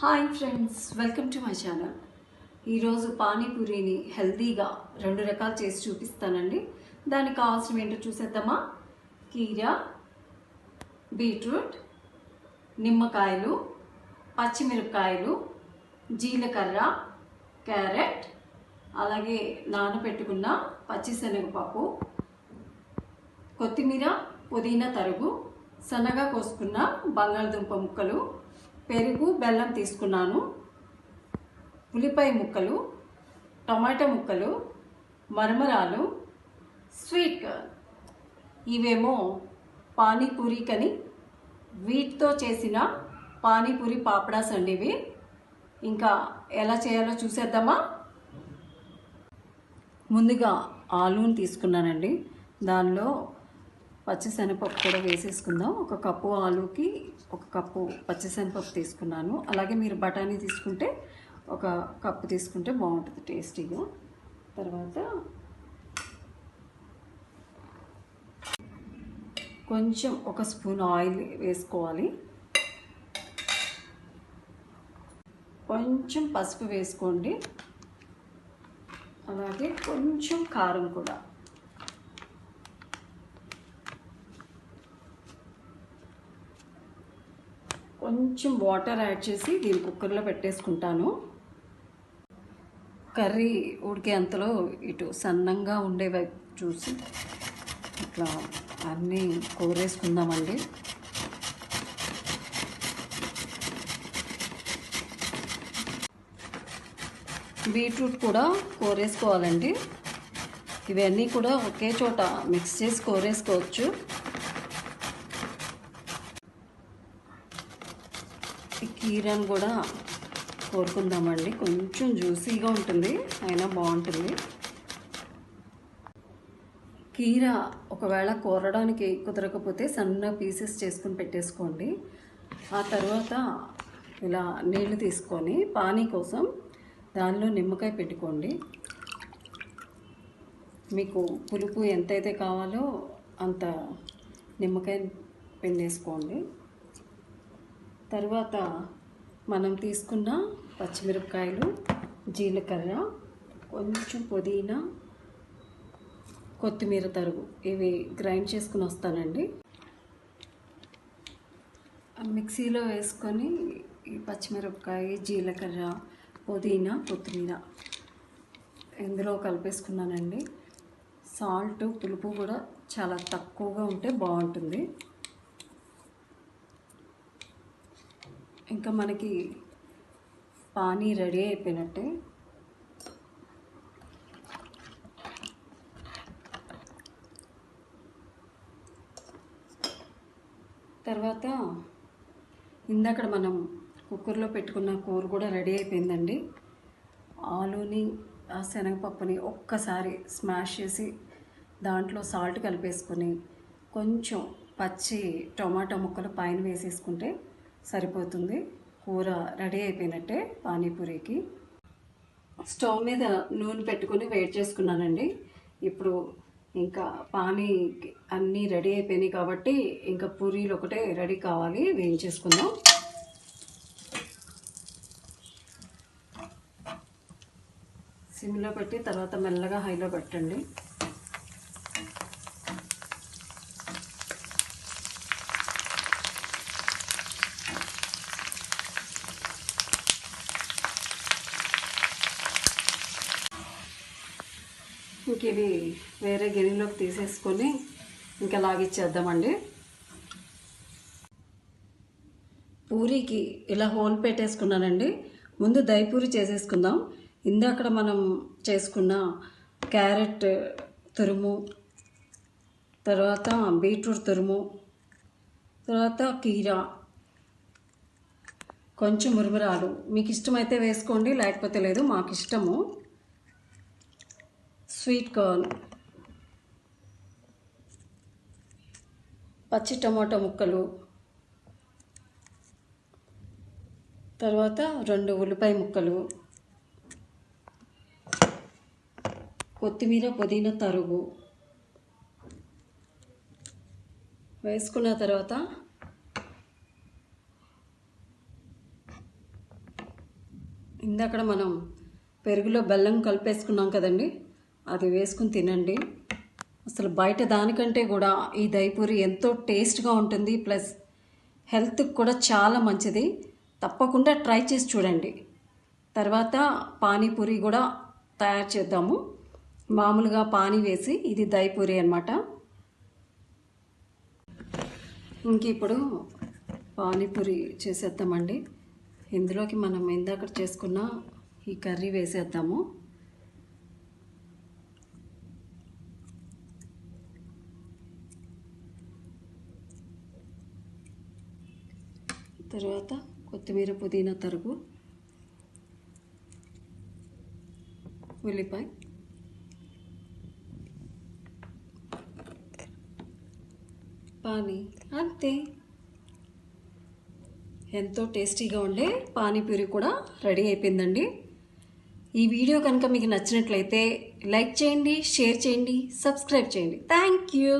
Hi friends welcome to my channel. ఈరోజు పానీపూరిని హెల్తీగా రెండు రకాలు చేసి చూపిస్తానండి. దానికి కావాల్సినవి ఏంటో చూసేద్దామా? కీరా బీట్రూట్ నిమ్మకాయలు పచ్చిమిరపకాయలు జీలకర్ర క్యారెట్ అలాగే నానబెట్టుకున్న పచ్చిశనగపప్పు కొత్తిమీర పుదీనా తరుగు సన్నగా కోసుకున్న బంగాళదుంప ముక్కలు పెరుగు బెల్లం తీసుకున్నాను. ఉల్లిపాయ ముక్కలు టమాటా ముక్కలు మరమరాలు స్వీట్ కార్న్ ఇవేమో పానీపూరికని వీటితో చేసిన పానీపూరి పాపడాస్ అండి ఇవి. ఇంకా ఎలా చేయాలో చూసేద్దామా? ముందుగా ఆలూని తీసుకున్నానండి. దానిలో పచ్చిశనగపప్పు కూడా వేసేసుకుందాం. ఒక కప్పు ఆలుకి ఒక కప్పు పచ్చిశనగపప్పు తీసుకున్నాను. అలాగే మీరు బఠానీ తీసుకుంటే ఒక కప్పు తీసుకుంటే బాగుంటుంది టేస్టీగా. తర్వాత కొంచెం ఒక స్పూన్ ఆయిల్ వేసుకోవాలి. కొంచెం పసుపు వేసుకోండి. అలాగే కొంచెం కారం కూడా. కొంచెం వాటర్ యాడ్ చేసి దీని కుక్కర్లో పెట్టేసుకుంటాను. కర్రీ ఉడికే అంతలో ఇటు సన్నంగా ఉండే వైపు చూసి ఇట్లా అన్నీ కూరేసుకుందామండి బీట్రూట్ కూడా కూరేసుకోవాలండి. ఇవన్నీ కూడా ఒకే చోట మిక్స్ చేసి కూరేసుకోవచ్చు. కీరాను కూడా కోరుకుందామండి. కొంచెం జ్యూసీగా ఉంటుంది. అయినా బాగుంటుంది. కీర ఒకవేళ కోరడానికి కుదరకపోతే సన్న పీసెస్ చేసుకుని పెట్టేసుకోండి. ఆ తర్వాత ఇలా నీళ్ళు తీసుకొని పానీ కోసం దానిలో నిమ్మకాయ పెట్టుకోండి. మీకు పులుపు ఎంతైతే కావాలో అంత నిమ్మకాయ పిండేసుకోండి. తర్వాత మనం తీసుకున్న పచ్చిమిరపకాయలు జీలకర్ర కొంచెం పుదీనా కొత్తిమీర తరుగు. ఇవి గ్రైండ్ చేసుకుని వస్తానండి. మిక్సీలో వేసుకొని ఈ పచ్చిమిరపకాయ జీలకర్ర పుదీనా కొత్తిమీర ఇందులో కలిపేసుకున్నానండి. సాల్ట్ పులుపు కూడా చాలా తక్కువగా ఉంటే బాగుంటుంది. ఇంకా మనకి పానీ రెడీ అయిపోయినట్టే. తర్వాత ఇందాక మనం కుక్కర్లో పెట్టుకున్న కూర కూడా రెడీ అయిపోయిందండి. ఆలూని ఆ శనగపప్పుని ఒక్కసారి స్మాష్ చేసి దాంట్లో సాల్ట్ కలిపేసుకొని కొంచెం పచ్చి టొమాటో ముక్కలు పైన వేసేసుకుంటే సరిపోతుంది. కూర రెడీ అయిపోయినట్టే పానీపూరికి. స్టవ్ మీద నూనె పెట్టుకొని వేడి చేసుకున్నానండి. ఇప్పుడు ఇంకా పానీ అన్నీ రెడీ అయిపోయినాయి కాబట్టి ఇంకా పూరీలు ఒకటే రెడీ కావాలి. వేయించేసుకుందాం. సిమ్లో పెట్టి తర్వాత మెల్లగా హైలో పెట్టండి. ఇంక ఇవి వేరే గిన్నెలోకి తీసేసుకొని ఇంకా లాగిచ్చేద్దామండి. పూరికి ఇలా హోల్ పెట్టేసుకున్నానండి. ముందు దయపూరి చేసేసుకుందాం. ఇందాక మనం చేసుకున్న క్యారెట్ తురుము తర్వాత బీట్రూట్ తురుము తర్వాత కీరా కొంచెం మురుమురాలు. మీకు ఇష్టమైతే వేసుకోండి లేకపోతే లేదు మాకు ఇష్టము స్వీట్ కార్న్. పచ్చి టమాటో ముక్కలు. తర్వాత రెండు ఉల్లిపాయ ముక్కలు. కొత్తిమీర పుదీనా తరుగు. వేసుకున్న తర్వాత ఇందాక మనం పెరుగులో బెల్లం కలిపేసుకున్నాం కదండి? అది వేసుకుని తినండి. అసలు బయట దానికంటే కూడా ఈ దయపూరి ఎంతో టేస్ట్గా ఉంటుంది. ప్లస్ హెల్త్కి కూడా చాలా మంచిది. తప్పకుండా ట్రై చేసి చూడండి. తర్వాత పానీపూరి కూడా తయారు చేద్దాము. మామూలుగా పానీ వేసి ఇది దయపూరి అనమాట ఇంక ఇప్పుడు పానీపూరి చేసేద్దామండి. ఇందులోకి మనం ఇందాక చేసుకున్న ఈ కర్రీ వేసేద్దాము. తర్వాత కొత్తిమీర పుదీనా తరుగు ఉల్లిపాయ పానీ అంతే. ఎంతో టేస్టీగా ఉండే పానీపూరి కూడా రెడీ అయిపోయిందండి. ఈ వీడియో కనుక మీకు నచ్చినట్లయితే లైక్ చేయండి షేర్ చేయండి సబ్స్క్రైబ్ చేయండి. Thank you.